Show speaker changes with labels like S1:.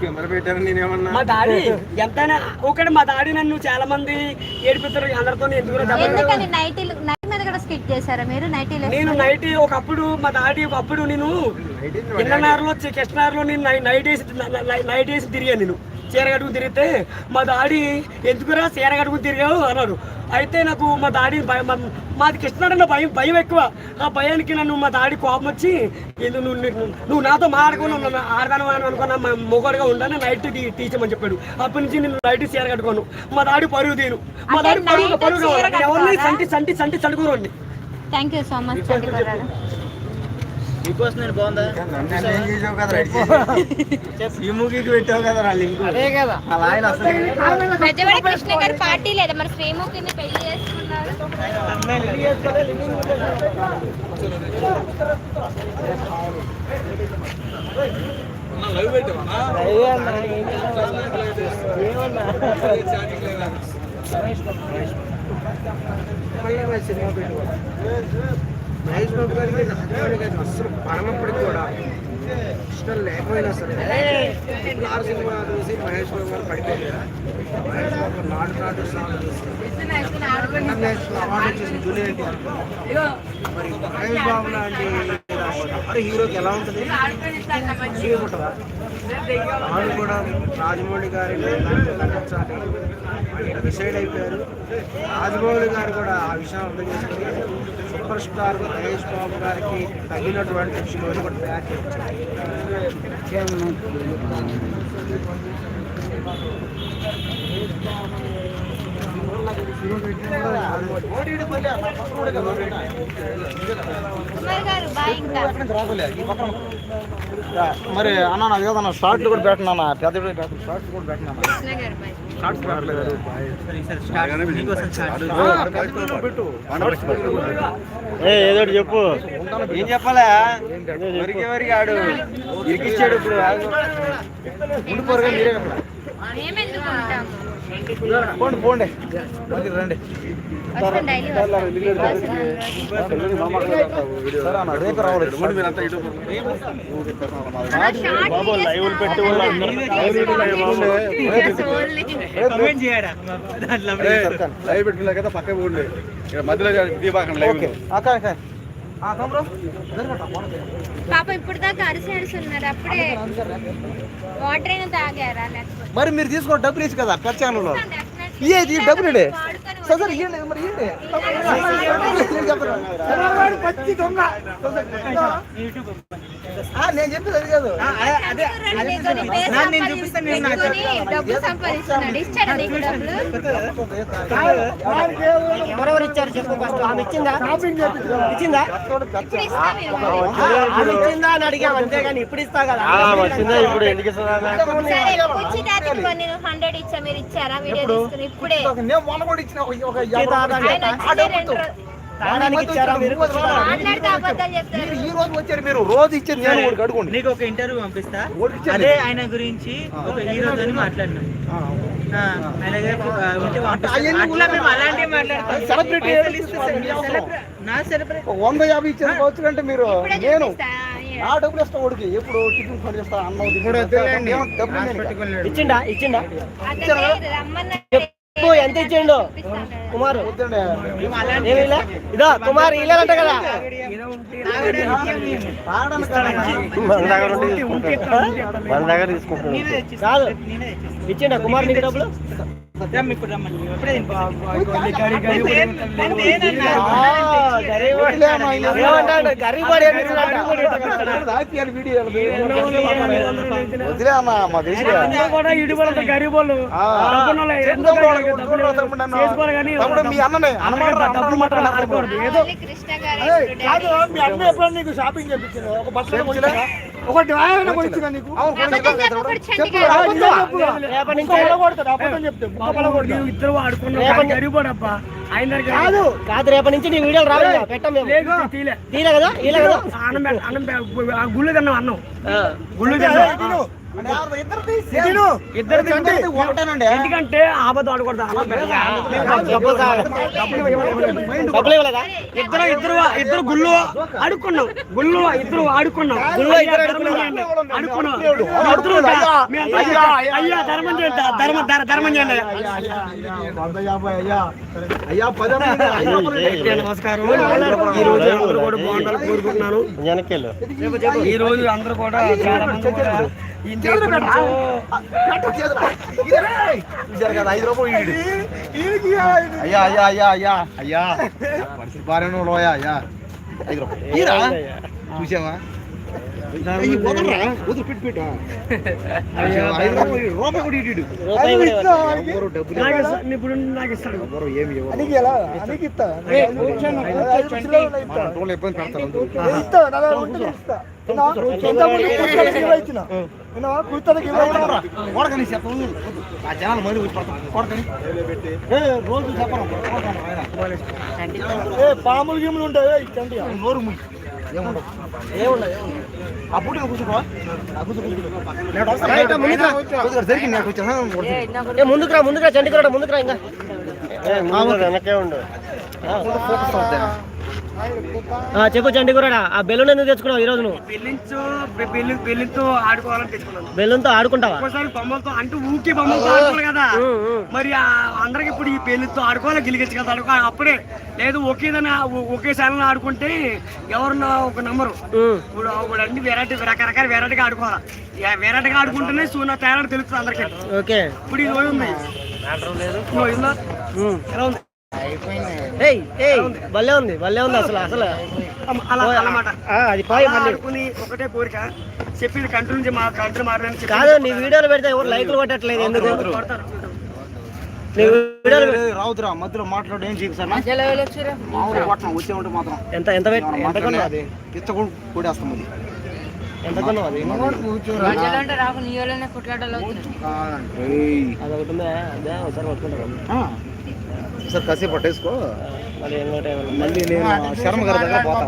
S1: Camera పెట్టాను నేనేమన్నా?
S2: మా డాడీ ఎంతైనా ఒకటి మా డాడీ నన్ను చాలా మంది ఏడిపిస్తారు అందరితో ఎందుకు
S3: నైటీలు నైట్ మీద కూడా స్కిట్ చేశారా మీరు? నైటీలు
S2: నేను నైట్ ఒకప్పుడు మా డాడీ ఒకప్పుడు నేను ఎన్ననారులో కృష్ణారులో నేను నై- నైట్ వేసి నైట్ వేసి తిరిగాను నేను. చీర కట్టుకుని తిరిగితే మా డాడీ ఎందుకురా చీర కట్టుకుని తిరిగావు? అన్నాడు. అయితే నాకు మా డాడీ భయం మా- మాది కృష్ణాడన్న భయం భయం ఎక్కువ. ఆ భయానికి నన్ను మా డాడీ కోపం వచ్చి "ఎందుకు నువ్వు నువ్వు- నువ్వు నాతో మాట్లాడుకుని నన్ను ఆడదాను అని అనుకున్నా మా మొగడుగా ఉండాలని నైట్ టీచమని చెప్పాడు. అప్పటి నుంచి నేను నైట్ చీర కట్టుకోను మా డాడీ పరుగు తీను మా డాడీ
S3: అంటే
S2: పరుగు పరుగు. ఎవరిని? సంటి సంటి సంటి చడుకోరండి
S3: thank you so
S4: much boss నేను బాగుందా?
S1: నన్ను ఏం చేసావు కదా ఈ మూవీకి పెట్టావు కదా లింక్?
S4: అదే కదా.
S1: అలా ఆయన అసలు
S3: పెద్దవాడి కృష్ణ గారి పార్టీ లేదా? మరి శ్రీముఖిని పెళ్ళి చేసుకున్నారు
S1: మహేష్ బాబు గారికి నాగరాజు గారికి అసలు పడనప్పటికి కూడా ఇష్టం లేకపోయినా సరే ఆరు సినిమా చూసి మహేష్ బాబు గారు పడిపోయారు మహేష్ బాబు నాటు నాటు సాంగ్ చూసి జూనియర్ మరి మహేష్ బాబు లాంటి మరి హీరోకి ఎలా ఉంటుంది? సేమ్ ఉంటుందా వాళ్ళు కూడా రాజమౌళి గారి నటించాలి డిసైడ్ అయిపోయారు. రాజమౌళి గారు కూడా ఆ విషయం అర్థం చేసుకుని సూపర్ స్టార్ మహేష్ బాబు గారికి తగినటువంటి స్టోరీ కూడా తయారు చేయించారు
S3: కుమార్ గారు బాయ్ ఇంకా
S4: మరి అన్న నాకు కదా షార్ట్ కూడా పెట్టినా పెద్ద షార్ట్ కూడా పెట్టినా
S3: కృష్ణ గారు బాయ్.
S4: ఏ ఏదో చెప్పు.
S1: ఏం చెప్పాలా? వరికి వరికి ఆడు ఇరికిచ్చాడు ఇప్పుడు. ఉండిపోరుగా మీరే
S3: ఉంటాము
S4: పోండి పోండి. మళ్ళీ రండి.
S3: వస్తాం డైలీ
S4: సరే అన్న రేపు రావాలి బాబు లైవ్ పెట్టి
S1: లైవ్ పెట్టుకున్నా కదా పక్క పోండి. ఇక్కడ మధ్యలో దీపాకండి లైవ్
S4: అక్క
S3: పాప ఇప్పుడు దాకా అరిసి అరిసి ఉన్నారు అప్పుడే వాటర్ అయినా తాగారా లేకపోతే
S4: మరి మీరు తీసుకోండి డబ్బులు ఇచ్చి కదా
S3: Definitely.
S4: ఇయ్యేది డబ్బులు సార్ మరి నేను చెప్పేది అది కాదు.
S3: డబ్బులు?
S5: ఎవరెవరు ఇచ్చారు చెప్పు ఫస్ట్. ఆమె ఇచ్చిందా? ఇచ్చిందా? ఆమె ఇచ్చిందా అని అడిగాం అంతేగాని ఇప్పుడు ఇస్తా కదా.
S4: వచ్చిందా ఇప్పుడు ఎందుకు
S3: హండ్రెడ్ ఇచ్చా మీరు ఇచ్చారా? వీడియో తీసుకుని ఇప్పుడే.
S4: నేను మొన్న కూడా ఇచ్చిన ఒక-
S5: ఇచ్చారా?
S4: ఈ రోజు వచ్చారు మీరు రోజు ఇచ్చేది నేను ఒకటి అడుగుండి.
S6: నీకు ఒక ఇంటర్వ్యూ పంపిస్తా. అదే ఆయన గురించి ఒక హీరోతో మాట్లాడినాం ఆ, ఆయన దగ్గర ఆ, ఉంటే పంపిస్తా.
S4: అవన్నీ
S6: అట్లా మేము అలాంటివి మాట్లాడతాం.
S4: సెలబ్రిటీ
S6: పైసలు ఇస్తే సెలబ్రిటీ. నా సెలబ్రిటీ
S4: ఒక వంద యాభై ఇచ్చేది కావచ్చు అంటే మీరు
S3: ఇప్పుడే
S4: నేను నా డబ్బులు ఇస్తా ఓడికి. ఎప్పుడు టిఫిన్ ఫండ్ ఇస్తా అన్నం. డబ్బులు.
S5: ఇచ్చిండా? ఇచ్చిండా?
S3: చూపిస్తాను.
S5: కుమార్? ఇదో కుమార్ ఇల్లేదంట కదా
S4: తాగడానికి కాదమ్మా.
S5: కాదు ఇచ్చిండా కుమార్ నీకు డబ్బులు
S2: ఏదో. మీ అన్న ఎప్పుడు నీకు షాపింగ్ చేయించింది ఒక బట్టలు కొనిచ్చిందా? ఒక డ్రాయర్ కొనిచ్చిందా నీకు
S4: చెప్పు,
S2: చెప్తే. ఇద్దరు ఆయన దగ్గర
S5: కాదు. కాదు రేపటి నుంచి నీ వీడియోలు రావాలి పెట్టాం మేము.
S2: తీలే
S5: తీలే. కదా ఇలా కదా.
S2: అన్నం పె- అన్నం పె- ఆ గుళ్ళు తిన్నాం అన్నం. గుళ్ళు. ఇద్దరు ఎందుకంటే ఆపద ఆడకూడదు. ఇద్దరు ఇద్దరు ఇద్దరు గుళ్ళు ఆడుకున్నాం. గుళ్ళు ఇద్దరు ఆడుకున్నాం. గుళ్ళు ఇద్దరు ఆడుకున్నాం. అయ్యా ధర్మం చేయండి. ధర్మం ధర- ధర్మం చేయండి. నమస్కారం. ఈ రోజు అందరూ కూడా బాగుండాలని కోరుకుంటున్నాను ఈ రోజు అందరూ కూడా చాలా మంది కూడా
S4: అయ్యా అయ్యా అయ్యా అయ్యా అయ్యా. పరిస్థితి బాగానే లోయా అయ్యా. ఐదు రూపాయలు. ఈరా? చూసావా?
S2: ఇప్పుడు నాకు ఇస్తాడు.
S4: వదలరా? కొడకని. ఆ జనాలు పడతారు. కొడకని. రోజు ఆయన.
S5: పాములు గిములు ఉంటాయి?
S4: నోరు ముయ్యి. ఏముండవు. అప్పుడు నువ్వు కూర్చోకో. ఆ కూర్చో, కూర్చో. నేను వస్తాను. కొద్దిగా జరిగింది నాకు వచ్చాను.
S5: ముందుకు రా ముందుకు రా చండీగఢ ముందుకు రా ఇంకా వెనకే ఉండు
S4: ఫోకస్ అవుతా
S5: చెప్పు చండీగఢ ఆ బెలూన్ ఎందుకు తెచ్చుకున్నావు ఈ రోజు నువ్వు
S2: బెల్లి బెల్లితో ఆడుకోవాలని తెచ్చుకున్నాను.
S5: బెలూన్తో ఆడుకుంటావా?
S2: ఒక్కోసారి బొమ్మలతో అంటే ఊకే బొమ్మలతో ఆడుకోవాలి కదా. మరి ఆ అందరికి ఇప్పుడు ఈ పెళ్ళితో ఆడుకోవాలి? గిలిగించి కదా ఆడుకో అప్పుడే. లేదు ఒకేదైనా ఒకే సార్లు ఆడుకుంటే ఎవరన్నా ఒక నంబరు. ఇప్పుడు ఇప్పుడు అన్ని వెరైటీ రకరకాల వెరైటీగా ఆడుకోవాలి? వెరైటీగా ఆడుకుంటేనే సూన తేడా తెలుస్తుంది అందరికి.
S5: ఓకే.
S2: ఇప్పుడు ఇది పోయి ఉంది. ఎలా ఉంది?
S5: భలే ఉంది భలే ఉంది అసలు అసలు. అది
S2: ఒకటే కోరిక చెప్పింది కంట్రీ నుంచి మా కంట్రీ మారని
S5: కాదు నీ వీడియోలు పెడితే ఎవరు లైక్లు కొట్టట్లేదు ఎందుకు?
S2: కొడతారు
S5: నీ వీడియోలు పె-
S4: రావుతురా మధ్యలో మాట్లాడు ఏం చేయకు సార్? మామూలు వచ్చే ఉంటే మాత్రం.
S5: ఎంత ఎంత ఎంత అది?
S4: పిచ్చ కూడా కూడేస్తాం అది.
S5: ఎంత కొన్నావు అది?
S4: ఏయ్.
S5: అది ఒకటి ఉందా? అదే ఒకసారి పట్టుకుంటాను.
S4: ఆ. సార్ కాసేపు పట్టేసుకో. మళ్ళీ నేను శర్మ గారి దగ్గర పోతా.